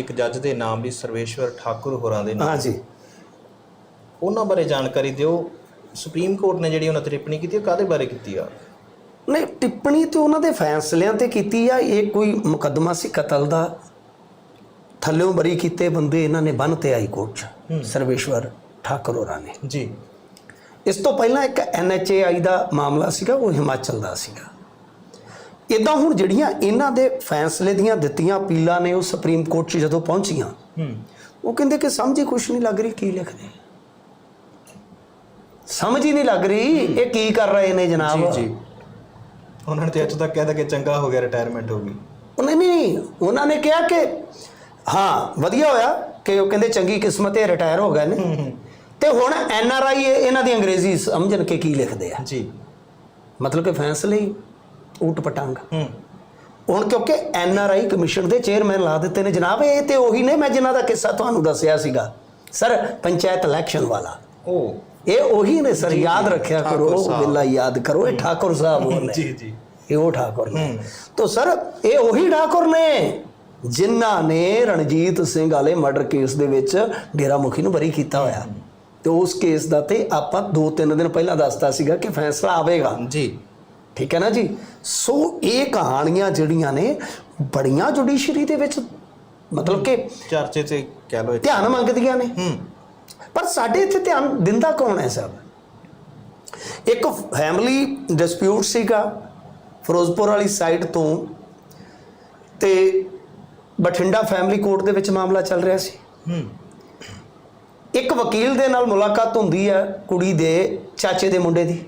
ਇੱਕ ਜੱਜ ਦੇ ਨਾਮ ਵੀ ਸਰਵੇਸ਼ਵਰ ਠਾਕੁਰ ਹੋਰਾਂ ਦੇ ਨਾਮ। ਹਾਂਜੀ। ਉਹਨਾਂ ਬਾਰੇ ਜਾਣਕਾਰੀ ਦਿਓ। ਸੁਪਰੀਮ ਕੋਰਟ ਨੇ ਜਿਹੜੀ ਉਹਨਾਂ ਤੇ ਟਿੱਪਣੀ ਕੀਤੀ ਉਹ ਕਾਦੇ ਬਾਰੇ ਕੀਤੀ ਆ? ਨਹੀਂ ਟਿੱਪਣੀ ਤੇ ਉਹਨਾਂ ਦੇ ਫੈਸਲਿਆਂ ਤੇ ਕੀਤੀ ਆ। ਇਹ ਕੋਈ ਮੁਕੱਦਮਾ ਸੀ ਕਤਲ ਦਾ? ਥੱਲਿਓਂ ਬਰੀ ਕੀਤੇ ਬੰਦੇ ਇਹਨਾਂ ਨੇ ਬੰਨ ਤੇ ਹਾਈ ਕੋਰਟ ਚ ਸਰਵੇਸ਼ਵਰ ਠਾਕੁਰ ਹੋਰਾਂ ਨੇ। ਜੀ। ਇਸ ਤੋਂ ਪਹਿਲਾਂ ਇੱਕ ਐਨਐਚਏਆਈ ਦਾ ਮਾਮਲਾ ਸੀਗਾ ਉਹ ਹਿਮਾਚਲ ਦਾ ਸੀਗਾ। ਇਦਾਂ ਹੁਣ ਜਿਹੜੀਆਂ ਇਹਨਾਂ ਦੇ ਫੈਸਲੇ ਦੀਆਂ ਦਿੱਤੀਆਂ ਅਪੀਲਾਂ ਨੇ ਉਹ ਸੁਪਰੀਮ ਕੋਰਟ 'ਚ ਜਦੋਂ ਪਹੁੰਚੀਆਂ ਹੂੰ। ਉਹ ਕਹਿੰਦੇ ਕਿ ਸਮਝ ਹੀ ਕੁਛ ਨਹੀਂ ਲੱਗ ਰਹੀ ਕੀ ਲਿਖਦੇ ਸਮਝ ਹੀ ਨਹੀਂ ਲੱਗ ਰਹੀ ਇਹ ਕੀ ਕਰ ਰਹੇ ਨੇ ਜਨਾਬ। ਜੀ ਜੀ। ਉਹਨਾਂ ਨੇ ਤੇ ਇੱਥੋਂ ਤੱਕ ਕਹਿਦਾ ਕਿ ਚੰਗਾ ਹੋ ਗਿਆ ਰਿਟਾਇਰਮੈਂਟ ਹੋ ਗਈ। ਉਹਨੇ ਨਹੀਂ ਉਹਨਾਂ ਨੇ ਕਿਹਾ ਕਿ ਹਾਂ ਵਧੀਆ ਹੋਇਆ ਕਿ ਉਹ ਕਹਿੰਦੇ ਚੰਗੀ ਕਿਸਮਤ ਹੈ ਰਿਟਾਇਰ ਹੋ ਗਏ ਨੇ। ਤੇ ਹੁਣ ਐਨ ਆਰ ਆਈ ਇਹਨਾਂ ਦੀ ਅੰਗਰੇਜ਼ੀ ਸਮਝਣ ਕੇ ਕੀ ਲਿਖਦੇ ਆ। ਜੀ। ਮਤਲਬ ਕਿ ਫੈਸਲੇ ਹੀ ਊਟ ਪਟਾਂਗ। ਹੁਣ ਕਿਉਂਕਿ ਐਨ ਆਰ ਆਈ ਕਮਿਸ਼ਨ ਦੇ ਚੇਅਰਮੈਨ ਲਾ ਦਿੱਤੇ ਨੇ ਜਨਾਬ ਇਹ ਤੇ ਉਹੀ ਨੇ ਮੈਂ ਜਿਨ੍ਹਾਂ ਦਾ ਕਿੱਸਾ ਤੁਹਾਨੂੰ ਦੱਸਿਆ ਸੀਗਾ। ਸਰ ਪੰਚਾਇਤ ਇਲੈਕਸ਼ਨ ਵਾਲਾ। ਉਹ ਇਹ ਉਹੀ ਨੇ ਸਰ ਯਾਦ ਰੱਖਿਆ ਕਰੋ। ਬਿੱਲਾ ਯਾਦ ਕਰੋ ਇਹ ਠਾਕੁਰ ਸਾਹਿਬ ਹੋਰ ਨੇ। ਜੀ ਜੀ। ਇਹ ਉਹ ਠਾਕੁਰ ਨੇ। ਤਾਂ ਸਰ ਇਹ ਉਹੀ ਠਾਕੁਰ ਨੇ ਜਿਨ੍ਹਾਂ ਨੇ ਰਣਜੀਤ ਸਿੰਘ ਵਾਲੇ ਮਰਡਰ ਕੇਸ ਦੇ ਵਿੱਚ ਡੇਰਾ ਮੁਖੀ ਨੂੰ ਬਰੀ ਕੀਤਾ ਹੋਇਆ। ਤੇ ਉਸ ਕੇਸ ਦਾ ਤੇ ਆਪਾਂ 2-3 ਦਿਨ ਪਹਿਲਾਂ ਦੱਸਤਾ ਸੀਗਾ ਕਿ ਫੈਸਲਾ ਆਵੇਗਾ। ਜੀ। ਠੀਕ ਹੈ ਨਾ ਜੀ? ਸੋ ਇਹ ਕਹਾਣੀਆਂ ਜਿਹੜੀਆਂ ਨੇ ਬੜੀਆਂ ਜੁਡੀਸ਼ਰੀ ਦੇ ਵਿੱਚ ਮਤਲਬ ਕਿ ਚਰਚੇ ਤੇ ਕਹਿ ਲੋ ਧਿਆਨ ਮੰਗਦੀਆਂ ਨੇ। ਹੂੰ। ਪਰ ਸਾਡੇ ਇੱਥੇ ਧਿਆਨ ਦਿੰਦਾ ਕੌਣ ਹੈ ਸਭ ਇੱਕ ਫੈਮਿਲੀ ਡਿਸਪਿਊਟ ਸੀਗਾ ਫਿਰੋਜ਼ਪੁਰ ਵਾਲੀ ਸਾਈਡ ਤੋਂ ਤੇ ਬਠਿੰਡਾ ਫੈਮਿਲੀ ਕੋਰਟ ਦੇ ਵਿੱਚ ਮਾਮਲਾ ਚੱਲ ਰਿਹਾ ਸੀ। ਹੂੰ। ਇੱਕ ਵਕੀਲ ਦੇ ਨਾਲ ਮੁਲਾਕਾਤ ਹੁੰਦੀ ਹੈ ਕੁੜੀ ਦੇ ਚਾਚੇ ਦੇ ਮੁੰਡੇ ਦੀ।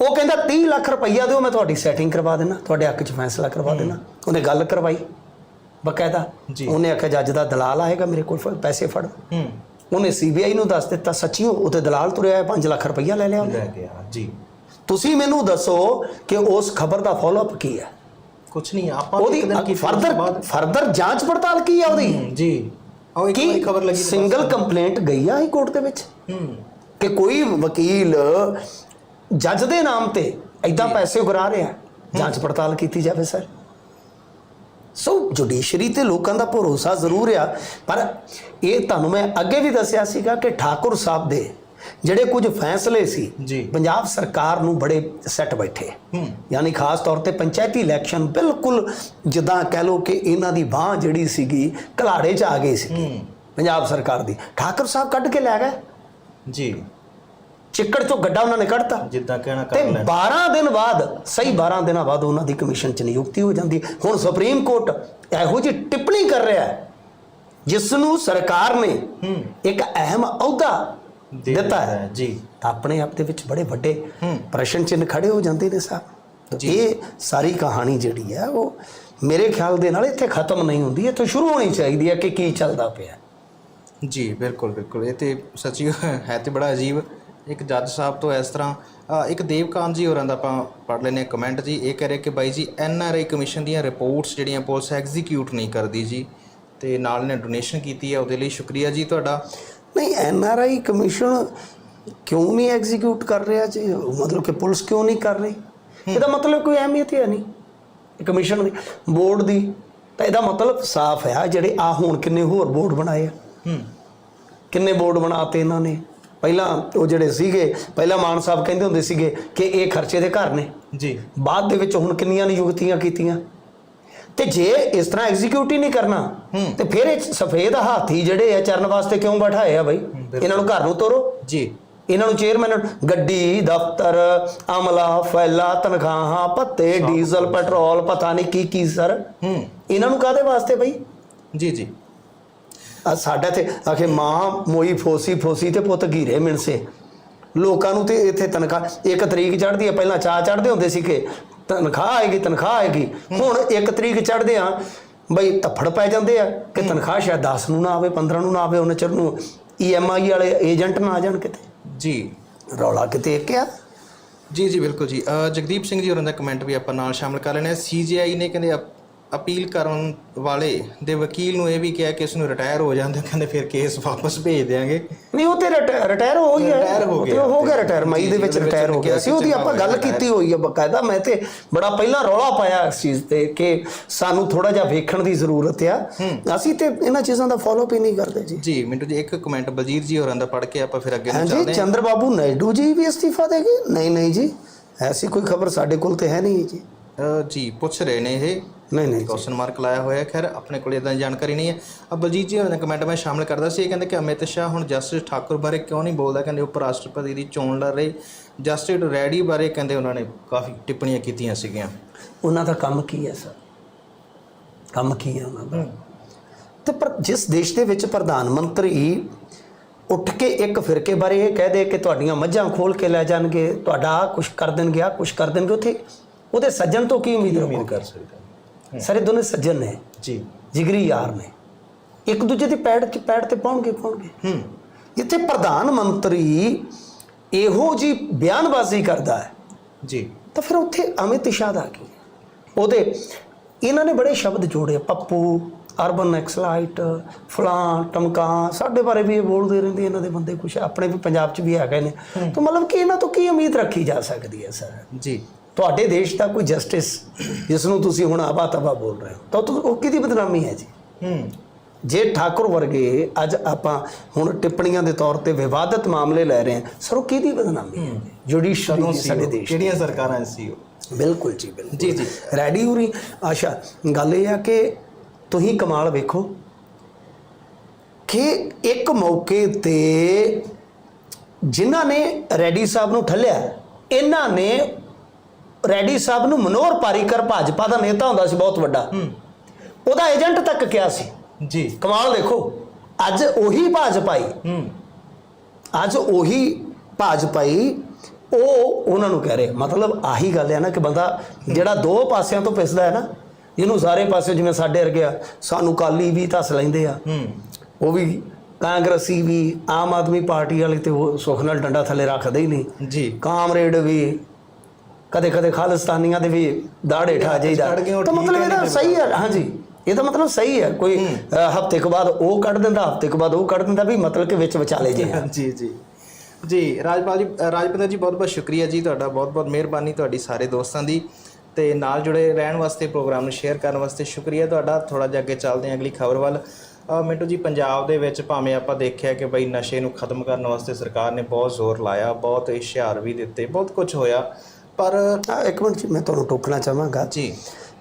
ਉਹ ਕਹਿੰਦਾ 30 ਲੱਖ ਰੁਪਈਆ ਦਿਓ ਮੈਂ ਤੁਹਾਡੀ ਸੈਟਿੰਗ ਕਰਵਾ ਦੇਣਾ ਤੁਹਾਡੇ ਹੱਕ 'ਚ ਫੈਸਲਾ ਕਰਵਾ ਦੇਣਾ ਉਹਨੇ ਗੱਲ ਕਰਵਾਈ ਬਕਾਇਦਾ। ਜੀ। ਉਹਨੇ ਆਖਿਆ ਜੱਜ ਦਾ ਦਲਾਲ ਆਏਗਾ ਮੇਰੇ ਕੋਲ ਪੈਸੇ ਫੜ। ਹੂੰ। ਉਹਨੇ ਸੀਬੀਆਈ ਨੂੰ ਦੱਸ ਦਿੱਤਾ ਸੱਚੀਓ ਉਹਤੇ ਦਲਾਲ ਤੁਰਿਆ ਹੈ 5 ਲੱਖ ਰੁਪਈਆ ਲੈ ਲਿਆ ਉਹਨੇ। ਲੈ ਗਿਆ ਜੀ। ਤੁਸੀਂ ਮੈਨੂੰ ਦੱਸੋ ਕਿ ਉਸ ਖਬਰ ਦਾ ਫਾਲੋਅਪ ਕੀ ਹੈ? ਕੁਛ ਨਹੀਂ ਆਪਾਂ ਉਹਦੀ ਫਰਦਰ ਫਰਦਰ ਜਾਂਚ ਪੜਤਾਲ ਕੀ ਹੈ ਉਹਦੀ? ਜੀ। ਉਹ ਇੱਕ ਵਾਰੀ ਖਬਰ ਲੱਗੀ ਸਿੰਗਲ ਕੰਪਲੇਂਟ ਗਈ ਆ ਹਾਈ ਕੋਰਟ ਦੇ ਵਿੱਚ। ਹੂੰ। ਕਿ ਕੋਈ ਵਕੀਲ ਜੱਜ ਦੇ ਨਾਮ ਤੇ ਐਦਾਂ ਪੈਸੇ ਉਗਰਾ ਰਿਹਾ। ਜਾਂਚ ਪੜਤਾਲ ਕੀਤੀ ਜਾਵੇ ਸਰ। ਸੋ ਜੁਡੀਸ਼ਰੀ ਤੇ ਲੋਕਾਂ ਦਾ ਭਰੋਸਾ ਜ਼ਰੂਰ ਆ। ਪਰ ਇਹ ਤੁਹਾਨੂੰ ਮੈਂ ਅੱਗੇ ਵੀ ਦੱਸਿਆ ਸੀਗਾ ਕਿ ਠਾਕੁਰ ਸਾਹਿਬ ਦੇ ਜਿਹੜੇ ਕੁਝ ਫੈਸਲੇ ਸੀ। ਪੰਜਾਬ ਸਰਕਾਰ ਨੂੰ ਬੜੇ ਸੈੱਟ ਬੈਠੇ। ਯਾਨੀ ਖਾਸ ਤੌਰ ਤੇ ਪੰਚਾਇਤੀ ਇਲੈਕਸ਼ਨ ਬਿਲਕੁਲ ਜਿੱਦਾਂ ਕਹਿ ਲਓ ਕਿ ਇਹਨਾਂ ਦੀ ਬਾਹ ਜਿਹੜੀ ਸੀਗੀ ਘਲਾੜੇ 'ਚ ਆ ਗਈ ਸੀ ਪੰਜਾਬ ਸਰਕਾਰ ਦੀ। ਠਾਕੁਰ ਸਾਹਿਬ ਕੱਢ ਕੇ ਲੈ ਗਏ। ਜੀ। ਚਿੱਕੜ ਚੋਂ ਗੱਡਾ ਉਹਨਾਂ ਨੇ ਕੱਢਤਾ। ਜਿੱਦਾਂ ਕਹਿਣਾ ਤੇ ਕਰ ਲੈਣ। 12 ਦਿਨ ਬਾਅਦ ਸਹੀ 12 ਦਿਨਾਂ ਬਾਅਦ ਉਹਨਾਂ ਦੀ ਕਮਿਸ਼ਨ ਚ ਨਿਯੁਕਤੀ ਹੋ ਜਾਂਦੀ। ਹੁਣ ਸੁਪਰੀਮ ਕੋਰਟ ਇਹੋ ਜਿਹੀ ਟਿੱਪਣੀ ਕਰ ਰਿਹਾ ਹੈ ਜਿਸ ਨੂੰ ਸਰਕਾਰ ਨੇ ਇੱਕ ਅਹਿਮ ਅਹੁਦਾ ਦਿੱਤਾ ਹੈ। ਜੀ। ਤਾਂ ਆਪਣੇ ਆਪ ਦੇ ਵਿੱਚ ਬੜੇ ਵੱਡੇ। ਪ੍ਰਸ਼ਨ ਚਿੰਨ੍ਹ ਖੜੇ ਹੋ ਜਾਂਦੇ ਨੇ ਸਾਹਿਬ ਤਾਂ। ਇਹ ਸਾਰੀ ਕਹਾਣੀ ਜਿਹੜੀ ਹੈ ਉਹ ਮੇਰੇ ਖਿਆਲ ਦੇ ਨਾਲ ਇੱਥੇ ਖਤਮ ਨਹੀਂ ਹੁੰਦੀ। ਇੱਥੇ ਸ਼ੁਰੂ ਹੋਣੀ ਚਾਹੀਦੀ ਹੈ ਕਿ ਕੀ ਚੱਲਦਾ ਪਿਆ ਜੀ ਬਿਲਕੁਲ ਬਿਲਕੁਲ। ਇਹ ਤੇ ਸੱਚੀ ਹੈ ਤੇ ਬੜਾ ਅਜੀਬ ਇੱਕ ਜੱਜ ਸਾਹਿਬ ਤੋਂ ਇਸ ਤਰ੍ਹਾਂ ਇੱਕ ਦੇਵਕਾਨ ਜੀ ਹੋਰਾਂ ਦਾ ਆਪਾਂ ਪੜ੍ਹ ਲੈਨੇ ਕਮੈਂਟ ਜੀ। ਇਹ ਕਹਿ ਰਹੇ ਕਿ ਬਾਈ ਜੀ ਐਨ ਆਰ ਆਈ ਕਮਿਸ਼ਨ ਦੀਆਂ ਰਿਪੋਰਟਸ ਜਿਹੜੀਆਂ ਪੁਲਿਸ ਐਗਜ਼ੀਕਿਊਟ ਨਹੀਂ ਕਰਦੀ ਜੀ ਤੇ ਨਾਲ ਨੇ ਡੋਨੇਸ਼ਨ ਕੀਤੀ ਹੈ ਉਹਦੇ ਲਈ ਸ਼ੁਕਰੀਆ ਜੀ ਤੁਹਾਡਾ। ਨਹੀਂ ਐਨ ਆਰ ਆਈ ਕਮਿਸ਼ਨ ਕਿਉਂ ਨਹੀਂ ਐਗਜ਼ੀਕਿਊਟ ਕਰ ਰਿਹਾ ਜੀ? ਮਤਲਬ ਕਿ ਪੁਲਿਸ ਕਿਉਂ ਨਹੀਂ ਕਰ ਰਹੀ? ਇਹਦਾ ਮਤਲਬ ਕੋਈ ਅਹਿਮੀਅਤ ਹੀ ਨਹੀਂ ਕਮਿਸ਼ਨ ਦੀ। ਬੋਰਡ ਦੀ। ਤਾਂ ਇਹਦਾ ਮਤਲਬ ਸਾਫ਼ ਹੈ ਜਿਹੜੇ ਆ ਹੁਣ ਕਿੰਨੇ ਹੋਰ ਬੋਰਡ ਬਣਾਏ ਆ। ਹੂੰ। ਕਿੰਨੇ ਬੋਰਡ ਬਣਾਤੇ ਇਹਨਾਂ ਨੇ? ਪਹਿਲਾਂ ਉਹ ਜਿਹੜੇ ਸੀਗੇ ਪਹਿਲਾਂ ਮਾਨ ਸਾਹਿਬ ਕਹਿੰਦੇ ਹੁੰਦੇ ਸੀਗੇ ਕਿ ਇਹ ਖਰਚੇ ਦੇ ਘਰ ਨੇ। ਜੀ। ਬਾਅਦ ਦੇ ਵਿੱਚ ਹੁਣ ਕਿੰਨੀਆਂ ਨਿਯੁਕਤੀਆਂ ਕੀਤੀਆਂ? ਤੇ ਜੇ ਇਸ ਤਰ੍ਹਾਂ ਐਗਜ਼ੀਕਿਊਟ ਹੀ ਨਹੀਂ ਕਰਨਾ। ਤੇ ਫਿਰ ਇਹ ਸਫੇਦ ਹਾਥੀ ਜਿਹੜੇ ਆ ਚਰਨ ਵਾਸਤੇ ਕਿਉਂ ਬਿਠਾਏ ਆ ਬਈ। ਇਹਨਾਂ ਨੂੰ ਘਰ ਨੂੰ ਤੋਰੋ। ਜੀ। ਇਹਨਾਂ ਨੂੰ ਚੇਅਰਮੈਨ ਗੱਡੀ ਦਫ਼ਤਰ ਅਮਲਾ ਫੈਲਾ ਤਨਖਾਹਾਂ ਭੱਤੇ ਡੀਜ਼ਲ ਪੈਟਰੋਲ ਪਤਾ ਨਹੀਂ ਕੀ ਕੀ ਸਰ। ਇਹਨਾਂ ਨੂੰ ਕਾਦੇ ਵਾਸਤੇ ਬਈ? ਜੀ ਜੀ। ਸਾਡਾ ਤੇ ਆਖੇ ਮਾਂ ਮੋਈ ਫੋਸੀ ਫੋਸੀ ਤੇ ਪੁੱਤ ਘੀਰੇ ਮਿਣਸੇ। ਲੋਕਾਂ ਨੂੰ ਤੇ ਇੱਥੇ ਤਨਖਾਹ ਇੱਕ ਤਰੀਕ ਚੜ੍ਹਦੀ ਹੈ ਪਹਿਲਾਂ ਚਾਹ ਚੜ੍ਹਦੇ ਹੁੰਦੇ ਸੀ ਕਿ ਤਨਖਾਹ ਆਏਗੀ ਤਨਖਾਹ ਆਏਗੀ। ਹੁਣ ਇੱਕ ਤਰੀਕ ਚੜ੍ਹਦੇ ਆ ਬਈ ਧੱਫੜ ਪੈ ਜਾਂਦੇ ਆ ਕਿ ਤਨਖਾਹ ਸ਼ਾਇਦ 10 ਨੂੰ ਨਾ ਆਵੇ 15 ਨੂੰ ਨਾ ਆਵੇ ਉਹਨੇ ਚਿਰ ਨੂੰ ਈਐਮਆਈ ਵਾਲੇ ਏਜੰਟ ਨਾ ਆ ਜਾਣ ਕਿਤੇ। ਜੀ। ਰੌਲਾ ਕਿਤੇ ਇੱਕ ਆ? ਜੀ ਜੀ ਬਿਲਕੁਲ ਜੀ। ਅ, ਜਗਦੀਪ ਸਿੰਘ ਜੀ ਹੋਰਾਂ ਦਾ ਕਮੈਂਟ ਵੀ ਆਪਾਂ ਨਾਲ ਸ਼ਾਮਲ ਕਰ ਲੈਣੇ ਸੀਜੀਆਈ ਨੇ ਕਹਿੰਦੇ ਅਪ- ਅਪੀਲ ਕਰਨ ਵਾਲੇ ਦੇ ਵਕੀਲ ਨੂੰ ਇਹ ਵੀ ਕਿਹਾ ਕਿ ਇਸ ਨੂੰ ਰਿਟਾਇਰ ਹੋ ਜਾਂਦੇ ਕਹਿੰਦੇ ਫਿਰ ਕੇਸ ਵਾਪਸ ਭੇਜ ਦੇਾਂਗੇ ਨਹੀਂ ਉਹ ਤੇ ਰਿਟਾਇਰ ਹੋ ਗਿਆ Retire ਹੋ ਉਹ ਗਿਆ। ਹੋ ਗਿਆ ਰਿਟਾਇਰ ਮਈ ਜੀ, ਦੇ ਜੀ, ਵਿੱਚ ਰਿਟਾਇਰ ਹੋ ਗਿਆ ਸੀ। ਉਹਦੀ ਆਪਾਂ ਗੱਲ ਕੀਤੀ ਹੋਈ ਹੈ ਬਕਾਇਦਾ। ਮੈਂ ਤੇ ਬੜਾ ਪਹਿਲਾਂ ਰੌਲਾ ਪਾਇਆ ਇਸ ਚੀਜ਼ ਤੇ ਕਿ ਸਾਨੂੰ ਥੋੜਾ ਜਿਹਾ ਵੇਖਣ ਦੀ ਜ਼ਰੂਰਤ ਆ। ਅਸੀਂ ਤੇ ਇਹਨਾਂ ਚੀਜ਼ਾਂ ਦਾ ਫਾਲੋ ਹੀ ਨਹੀਂ ਕਰਦੇ ਜੀ। ਜੀ ਮਿੰਟੂ ਜੀ ਇੱਕ ਕਮੈਂਟ ਬਲਜੀਤ ਜੀ ਹੋਰਾਂ ਦਾ ਪੜ੍ਹ ਕੇ ਆਪਾਂ ਫਿਰ ਅੱਗੇ ਨੂੰ ਚੱਲਦੇ ਹਾਂ। ਚੰਦਰ ਬਾਬੂ ਨਾਇਡੂ ਜੀ ਵੀ ਅਸਤੀਫਾ ਦੇਗੇ ਨਹੀਂ ਨਹੀਂ ਜੀ ਐਸੀ ਕੋਈ ਖਬਰ ਸਾਡੇ ਕੋਲ ਤੇ ਹੈ ਨਹੀਂ ਜੀ। ਜੀ ਪੁੱਛ ਰਹੇ ਨੇ ਇਹ। ਨਹੀਂ ਨਹੀਂ ਕੁਐਸਚਨ ਮਾਰਕ ਲਾਇਆ ਹੋਇਆ ਹੈ। ਖੈਰ ਆਪਣੇ ਕੋਲ ਇਦਾਂ ਦੀ ਜਾਣਕਾਰੀ ਨਹੀਂ ਹੈ। ਅ ਬਲਜੀਤ ਜੀ ਦਾ ਕਮੈਂਟ ਮੈਂ ਸ਼ਾਮਿਲ ਕਰਦਾ ਸੀ। ਇਹ ਕਹਿੰਦੇ ਕਿ ਅਮਿਤ ਸ਼ਾਹ ਹੁਣ ਜਸਟਿਸ ਠਾਕੁਰ ਬਾਰੇ ਕਿਉਂ ਨਹੀਂ ਬੋਲਦਾ? ਕਹਿੰਦੇ ਉਪ ਰਾਸ਼ਟਰਪਤੀ ਦੀ ਚੋਣ ਲੜ ਰਹੇ। ਜਸਟਿਸ ਰੈਡੀ ਬਾਰੇ ਕਹਿੰਦੇ ਉਹਨਾਂ ਨੇ ਕਾਫੀ ਟਿੱਪਣੀਆਂ ਕੀਤੀਆਂ ਸੀਗੀਆਂ। ਉਹਨਾਂ ਦਾ ਕੰਮ ਕੀ ਹੈ ਸਰ? ਕੰਮ ਕੀ ਹੈ ਉਹਨਾਂ ਦਾ? ਤੇ ਪਰ ਜਿਸ ਦੇਸ਼ ਦੇ ਵਿੱਚ ਪ੍ਰਧਾਨ ਮੰਤਰੀ ਉੱਠ ਕੇ ਇੱਕ ਫਿਰਕੇ ਬਾਰੇ ਇਹ ਕਹਿ ਦੇ ਕਿ ਤੁਹਾਡੀਆਂ ਮੱਝਾਂ ਖੋਲ ਕੇ ਲੈ ਜਾਣਗੇ ਤੁਹਾਡਾ ਆ ਕੁਝ ਕਰ ਦੇਣਗੇ ਆ ਕੁਝ ਕਰ ਦੇਣਗੇ ਉਥੇ ਉਹਦੇ ਸੱਜਣ ਤੋਂ ਕੀ ਉਮੀਦ ਰੱਖੋ ਕਰ ਸਕਦਾ। ਸਾਰੇ ਦੋਨੇ ਸੱਜਣ ਨੇ। ਜੀ। ਜਿਗਰੀ ਯਾਰ ਨੇ। ਇੱਕ ਦੂਜੇ ਦੀ ਪੈੜ 'ਚ ਪੈੜ ਤੇ ਪਾਉਣਗੇ ਪਾਉਣਗੇ। ਹੂੰ। ਜਿੱਥੇ ਪ੍ਰਧਾਨ ਮੰਤਰੀ ਇਹੋ ਜੀ ਬਿਆਨਬਾਜ਼ੀ ਕਰਦਾ ਹੈ। ਜੀ। ਤਾਂ ਫਿਰ ਉੱਥੇ ਅਮਿਤ ਸ਼ਾਹ ਦਾ ਕੀ ਉਹਦੇ ਇਹਨਾਂ ਨੇ ਬੜੇ ਸ਼ਬਦ ਜੋੜੇ ਪੱਪੂ ਅਰਬਨ ਨੈਕਸਲਾਈਟ ਫਲਾਂ ਟਮਕਾਂ ਸਾਡੇ ਬਾਰੇ ਵੀ ਇਹ ਬੋਲਦੇ ਰਹਿੰਦੇ ਇਹਨਾਂ ਦੇ ਬੰਦੇ ਕੁਛ ਆਪਣੇ ਵੀ ਪੰਜਾਬ 'ਚ ਵੀ ਹੈਗੇ ਨੇ। ਤਾਂ ਮਤਲਬ ਕਿ ਇਹਨਾਂ ਤੋਂ ਕੀ ਉਮੀਦ ਰੱਖੀ ਜਾ ਸਕਦੀ ਹੈ ਸਰ? ਜੀ। ਤੁਹਾਡੇ ਦੇਸ਼ ਦਾ ਕੋਈ ਜਸਟਿਸ ਜਿਸ ਨੂੰ ਤੁਸੀਂ ਹੁਣ ਆਬਾ ਤਬਾ ਬੋਲ ਰਹੇ ਹੋ ਤਾਂ ਉਹ- ਕਿਹਦੀ ਬਦਨਾਮੀ ਹੈ ਜੀ? ਹੂੰ। ਜੇ ਠਾਕੁਰ ਵਰਗੇ ਅੱਜ ਆਪਾਂ ਹੁਣ ਟਿੱਪਣੀਆਂ ਦੇ ਤੌਰ ਤੇ ਵਿਵਾਦਤ ਮਾਮਲੇ ਲੈ ਰਹੇ ਹਾਂ ਸਰ ਉਹ ਕਿਹਦੀ ਬਦਨਾਮੀ ਹੈ? ਜੁਡੀਸ਼ਰੀ ਸਾਡੇ ਦੇਸ਼। ਕਿਹੜੀਆਂ ਸਰਕਾਰਾਂ ਸੀ ਉਹ ਬਿਲਕੁਲ ਜੀ ਬਿਲਕੁਲ। ਜੀ ਜੀ। ਰੈਡੀ ਉਰੀ ਆਸ਼ਾ ਗੱਲ ਇਹ ਆ ਕਿ ਤੁਸੀਂ ਕਮਾਲ ਵੇਖੋ ਕਿ ਇੱਕ ਮੌਕੇ ਤੇ ਜਿਨ੍ਹਾਂ ਨੇ ਰੈਡੀ ਸਾਹਿਬ ਨੂੰ ਠੱਲਿਆ ਇਹਨਾਂ ਨੇ ਰੈਡੀ ਸਾਹਿਬ ਨੂੰ ਮਨੋਹਰ ਪਾਰੀਕਰ ਭਾਜਪਾ ਦਾ ਨੇਤਾ ਹੁੰਦਾ ਸੀ ਬਹੁਤ ਵੱਡਾ। ਉਹਦਾ ਏਜੰਟ ਤੱਕ ਕਿਹਾ ਸੀ। ਜੀ। ਕਮਾਲ ਦੇਖੋ ਅੱਜ ਉਹੀ ਭਾਜਪਾਈ ਹੂੰ। ਅੱਜ ਉਹੀ ਭਾਜਪਾਈ ਉਹ ਉਹਨਾਂ ਨੂੰ ਕਹਿ ਰਹੇ। ਮਤਲਬ ਆਹੀ ਗੱਲ ਹੈ ਨਾ ਕਿ ਬੰਦਾ ਜਿਹੜਾ ਦੋ ਪਾਸਿਆਂ ਤੋਂ ਪਿਸਦਾ ਹੈ ਨਾ ਜਿਹਨੂੰ ਸਾਰੇ ਪਾਸੇ ਜਿਵੇਂ ਸਾਡੇ ਵਰਗੇ ਆ ਸਾਨੂੰ ਕਾਲੀ ਵੀ ਧੱਸ ਲੈਂਦੇ ਆ। ਹੂੰ। ਉਹ ਵੀ ਕਾਂਗਰਸੀ ਵੀ ਆਮ ਆਦਮੀ ਪਾਰਟੀ ਵਾਲੇ ਤੇ ਉਹ ਸੁੱਖ ਨਾਲ ਡੰਡਾ ਥੱਲੇ ਰੱਖਦੇ ਹੀ ਨਹੀਂ। ਜੀ। ਕਾਮਰੇਡ ਵੀ ਕਦੇ ਕਦੇ ਖਾਲਿਸਤਾਨੀਆਂ ਦੇ ਵੀ ਦਾੜੇ ਠਾ ਜਾਈਦਾ। ਤਾਂ ਮਤਲਬ ਇਹਦਾ ਸਹੀ ਹੈ ਹਾਂਜੀ। ਇਹਦਾ ਮਤਲਬ ਸਹੀ ਹੈ ਕੋਈ ਹਫ਼ਤੇ ਕੁ ਬਾਅਦ ਉਹ ਕੱਢ ਦਿੰਦਾ ਹਫ਼ਤੇ ਕੁ ਬਾਅਦ ਉਹ ਕੱਢ ਦਿੰਦਾ ਵੀ ਮਤਲਬ ਕਿ ਵਿੱਚ ਵਿਚਾਲੇ ਜੇ ਜੀ ਜੀ। ਜੀ ਰਾਜਪਾਲ ਜੀ ਰਾਜਪਿੰਦਰ ਜੀ ਬਹੁਤ ਬਹੁਤ ਸ਼ੁਕਰੀਆ ਜੀ ਤੁਹਾਡਾ ਬਹੁਤ ਬਹੁਤ ਮਿਹਰਬਾਨੀ ਤੁਹਾਡੀ ਸਾਰੇ ਦੋਸਤਾਂ ਦੀ। ਤੇ ਨਾਲ ਜੁੜੇ ਰਹਿਣ ਵਾਸਤੇ ਪ੍ਰੋਗਰਾਮ ਨੂੰ ਸ਼ੇਅਰ ਕਰਨ ਵਾਸਤੇ ਸ਼ੁਕਰੀਆ ਤੁਹਾਡਾ। ਥੋੜਾ ਜਿਹਾ ਅੱਗੇ ਚੱਲਦੇ ਹਾਂ ਅਗਲੀ ਖਬਰ ਵੱਲ। ਮਿੰਟੂ ਜੀ ਪੰਜਾਬ ਦੇ ਵਿੱਚ ਭਾਵੇਂ ਆਪਾਂ ਦੇਖਿਆ ਕਿ ਬਈ ਨਸ਼ੇ ਨੂੰ ਖਤਮ ਕਰਨ ਵਾਸਤੇ ਸਰਕਾਰ ਨੇ ਬਹੁਤ ਜ਼ੋਰ ਲਾਇਆ ਬਹੁਤ ਇਸ਼ਤਿਹਾਰ ਵੀ ਦਿੱਤੇ ਬਹੁਤ ਕੁਝ ਹੋਇਆ। ਪਰ ਇੱਕ ਮਿੰਟ ਜੀ, ਮੈਂ ਤੁਹਾਨੂੰ ਟੋਕਣਾ ਚਾਹਾਂਗਾ। ਜੀ।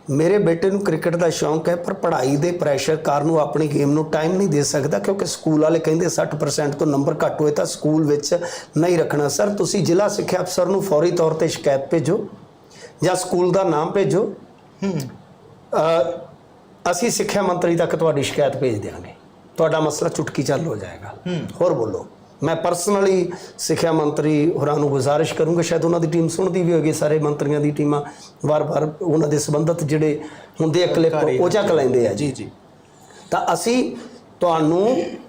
ਮੇਰੇ ਬੇਟੇ ਨੂੰ ਕ੍ਰਿਕਟ ਦਾ ਸ਼ੌਂਕ ਹੈ ਪਰ ਪੜ੍ਹਾਈ ਦੇ ਪ੍ਰੈਸ਼ਰ ਕਾਰਨ ਉਹ ਆਪਣੀ ਗੇਮ ਨੂੰ ਟਾਈਮ ਨਹੀਂ ਦੇ ਸਕਦਾ ਕਿਉਂਕਿ ਸਕੂਲ ਵਾਲੇ ਕਹਿੰਦੇ 60% ਤੋਂ ਨੰਬਰ ਘੱਟ ਹੋਏ ਤਾਂ ਸਕੂਲ ਵਿੱਚ ਨਹੀਂ ਰੱਖਣਾ। ਸਰ ਤੁਸੀਂ ਜ਼ਿਲ੍ਹਾ ਸਿੱਖਿਆ ਅਫਸਰ ਨੂੰ ਫੌਰੀ ਤੌਰ ਤੇ ਸ਼ਿਕਾਇਤ ਭੇਜੋ ਜਾਂ ਸਕੂਲ ਦਾ ਨਾਮ ਭੇਜੋ। ਅਸੀਂ ਸਿੱਖਿਆ ਮੰਤਰੀ ਤੱਕ ਤੁਹਾਡੀ ਸ਼ਿਕਾਇਤ ਭੇਜ ਦਿਆਂਗੇ। ਤੁਹਾਡਾ ਮਸਲਾ ਚੁਟਕੀ ਚੱਲ ਹੋ ਜਾਏਗਾ। ਹੋਰ ਬੋਲੋ। ਮੈਂ ਪਰਸਨਲੀ ਸਿੱਖਿਆ ਮੰਤਰੀ ਹੋਰਾਂ ਨੂੰ ਗੁਜ਼ਾਰਿਸ਼ ਕਰੂੰਗਾ ਸ਼ਾਇਦ ਉਹਨਾਂ ਦੀ ਟੀਮ ਸੁਣਦੀ ਵੀ ਹੋਏਗੀ ਸਾਰੇ ਮੰਤਰੀਆਂ ਦੀ ਟੀਮਾਂ ਵਾਰ-ਵਾਰ ਉਹਨਾਂ ਦੇ ਸੰਬੰਧਤ ਜਿਹੜੇ ਹੁੰਦੇ ਆ ਕਲਿੱਪ ਉਹ ਚੱਕ ਲੈਂਦੇ ਆ ਜੀ। ਜੀ ਤਾਂ ਅਸੀਂ ਤੁਹਾਨੂੰ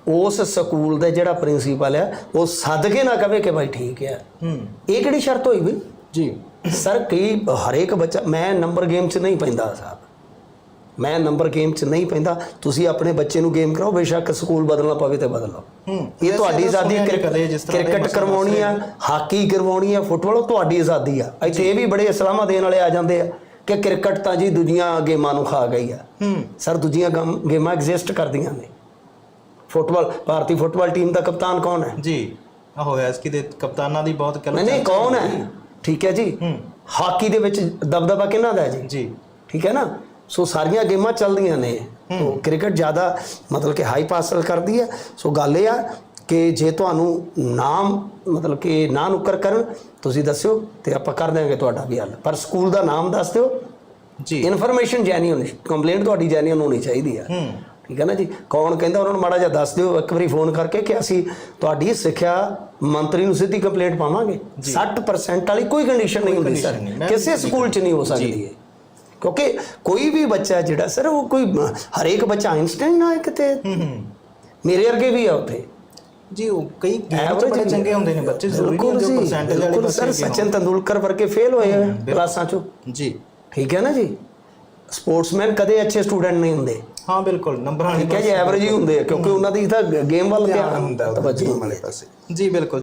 ਉਸ ਸਕੂਲ ਦਾ ਜਿਹੜਾ ਪ੍ਰਿੰਸੀਪਲ ਹੈ ਉਹ ਸੱਦ ਕੇ ਨਾ ਕਵੇ ਕਿ ਭਾਈ ਠੀਕ ਹੂੰ। ਇਹ ਕਿਹੜੀ ਸ਼ਰਤ ਹੋਈ ਵੀ ਜੀ। ਸਰ ਕਈ ਹਰੇਕ ਬੱਚਾ ਮੈਂ ਨੰਬਰ ਗੇਮ 'ਚ ਨਹੀਂ ਪੈਂਦਾ ਸਾਹਿਬ। ਮੈਂ ਨੰਬਰ ਗੇਮ 'ਚ ਨਹੀਂ ਪੈਂਦਾ ਤੁਸੀਂ ਆਪਣੇ ਬੱਚੇ ਨੂੰ ਗੇਮ ਕਰਾਓ ਬੇਸ਼ੱਕ ਸਕੂਲ ਬਦਲਣਾ ਪਵੇ ਤੇ ਬਦਲ। ਲਓ ਇਹ ਤੁਹਾਡੀ ਆਜ਼ਾਦੀ ਕ੍ਰਿਕਟ ਕਰਵਾਉਣੀ ਆ ਹਾਕੀ ਕਰਵਾਉਣੀ ਆ ਫੁੱਟਬਾਲ ਉਹ ਤੁਹਾਡੀ ਆਜ਼ਾਦੀ ਆ। ਇੱਥੇ ਇਹ ਵੀ ਬੜੇ ਇਸਲਾਮਾਂ ਦੇਣ ਵਾਲੇ ਆ ਜਾਂਦੇ ਆ ਕਿ ਕ੍ਰਿਕਟ ਤਾਂ ਜੀ ਦੂਜੀਆਂ ਗੇਮਾਂ ਨੂੰ ਖਾ ਗਈ ਆ। ਸਰ ਦੂਜੀਆਂ ਗਮ- ਐਗਜ਼ਿਸਟ ਕਰਦੀਆਂ ਨੇ। ਫੁੱਟਬਾਲ ਭਾਰਤੀ ਫੁੱਟਬਾਲ ਟੀਮ ਦਾ ਕਪਤਾਨ ਕੌਣ ਹੈ? ਜੀ ਆ ਹੋਇਆ ਇਸ ਦੇ ਕਪਤਾਨਾਂ ਦੀ ਬਹੁਤ ਕਲੋ ਨਹੀਂ ਨਹੀਂ ਕੌਣ ਹੈ? ਠੀਕ ਹੈ ਜੀ। ਹਾਕੀ ਦੇ ਵਿੱਚ ਦਬਦਬਾ ਕਿਹਨਾਂ ਦਾ ਹੈ ਜੀ? ਜੀ। ਠੀਕ ਹੈ ਨਾ? ਸੋ ਸਾਰੀਆਂ ਗੇਮਾਂ ਚੱਲਦੀਆਂ ਨੇ। ਤੋ ਕ੍ਰਿਕਟ ਜ਼ਿਆਦਾ ਮਤਲਬ ਕਿ ਹਾਈ ਹਾਸਲ ਕਰਦੀ ਹੈ। ਸੋ ਗੱਲ ਇਹ ਆ ਕਿ ਜੇ ਤੁਹਾਨੂੰ ਨਾਮ ਮਤਲਬ ਕਿ ਨਾ ਨੁੱਕਰ ਕਰਨ ਤੁਸੀਂ ਦੱਸਿਓ ਤੇ ਆਪਾਂ ਕਰ ਦਿਆਂਗੇ ਤੁਹਾਡਾ ਵੀ ਹੱਲ। ਪਰ ਸਕੂਲ ਦਾ ਨਾਮ ਦੱਸ ਦਿਓ। ਜੀ। ਇਨਫੋਰਮੇਸ਼ਨ ਜੈਨੂਇਨ ਕੰਪਲੇਂਟ ਤੁਹਾਡੀ ਜੈਨੂਇਨ ਹੋਣੀ ਚਾਹੀਦੀ ਆ। ਠੀਕ ਹੈ ਨਾ ਜੀ? ਕੌਣ ਕਹਿੰਦਾ ਉਹਨਾਂ ਨੂੰ ਮਾੜਾ ਜਿਹਾ ਦੱਸ ਦਿਓ ਇੱਕ ਵਾਰੀ ਫੋਨ ਕਰਕੇ ਕਿ ਅਸੀਂ ਤੁਹਾਡੀ ਸਿੱਖਿਆ ਮੰਤਰੀ ਨੂੰ ਸਿੱਧੀ ਕੰਪਲੇਂਟ ਪਾਵਾਂਗੇ। 60% ਵਾਲੀ ਕੋਈ ਕੰਡੀਸ਼ਨ ਨਹੀਂ ਹੁੰਦੀ ਸਰ ਕਿਸੇ ਸਕੂਲ 'ਚ ਨਹੀਂ ਹੋ ਸਕਦੀ ਹੈ ਕਿਉਂਕਿ ਕੋਈ ਵੀ ਬੱਚਾ ਜਿਹੜਾ ਸਰ ਉਹ ਕੋਈ ਹਰੇਕ ਬੱਚਾ ਆਇਨਸਟਾਈਨ ਨਾ ਹੈ ਕਿਤੇ ਮੇਰੇ ਵਰਗੇ ਵੀ ਆ ਉੱਥੇ। ਜੀ ਉਹ ਕਈ ਬੜੇ ਚੰਗੇ ਹੁੰਦੇ ਨੇ ਬੱਚੇ ਜ਼ਰੂਰੀ ਨਹੀਂ ਜੋ ਪਰਸੈਂਟੇਜ ਵਾਲੇ ਬੱਚੇ ਸਰ। ਸਚਿਨ ਤੰਦੂਲਕਰ ਵਰਗੇ ਫੇਲ ਹੋਏ ਆ ਕਲਾਸਾਂ 'ਚੋਂ। ਜੀ। ਠੀਕ ਹੈ ਨਾ ਜੀ? ਸਪੋਰਟਸਮੈਨ ਕਦੇ ਅੱਛੇ ਸਟੂਡੈਂਟ ਨਹੀਂ ਹੁੰਦੇ। ਹਾਂ ਬਿਲਕੁਲ ਨੰਬਰਾਂ ਠੀਕ ਹੈ ਜੀ ਐਵਰੇਜ ਹੀ ਹੁੰਦੇ। ਆ ਕਿਉਂਕਿ ਉਹਨਾਂ ਦੀ ਤਾਂ ਗੇਮ ਵੱਲ ਧਿਆਨ ਹੁੰਦਾ ਤਵੱਜੋ ਵਾਲੇ ਪਾਸੇ। ਜੀ ਬਿਲਕੁਲ।